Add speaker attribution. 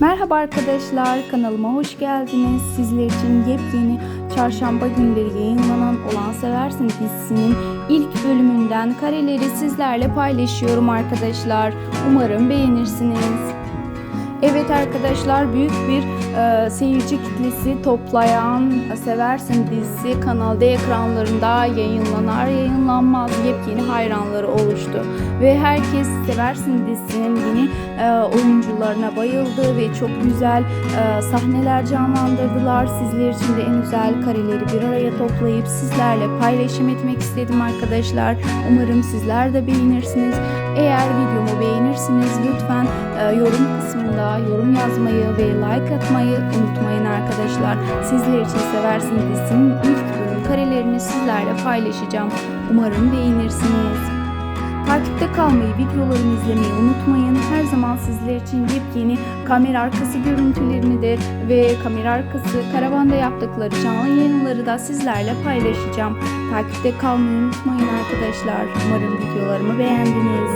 Speaker 1: Merhaba arkadaşlar, kanalıma hoş geldiniz. Sizler için yepyeni çarşamba günleri yayınlanan Olan Seversin dizisinin ilk bölümünden kareleri sizlerle paylaşıyorum arkadaşlar. Umarım beğenirsiniz. Evet arkadaşlar büyük bir e, seyirci kitlesi toplayan Seversin dizisi Kanal D ekranlarında yayınlanar yayınlanmaz yepyeni hayranları oluştu. Ve herkes Seversin dizisinin yeni e, oyuncularına bayıldı ve çok güzel e, sahneler canlandırdılar. Sizler için de en güzel kareleri bir araya toplayıp sizlerle paylaşım etmek istedim arkadaşlar. Umarım sizler de beğenirsiniz. Eğer videomu beğenirsiniz lütfen e, yorum kısmında yorum yazmayı ve like atmayı unutmayın arkadaşlar. Sizler için Seversin dizisinin ilk bölüm karelerini sizlerle paylaşacağım. Umarım beğenirsiniz. Takipte kalmayı, videolarımı izlemeyi unutmayın. Her zaman sizler için yepyeni kamera arkası görüntülerini de ve kamera arkası karavanda yaptıkları canlı yayınları da sizlerle paylaşacağım. Takipte kalmayı unutmayın arkadaşlar. Umarım videolarımı beğendiniz.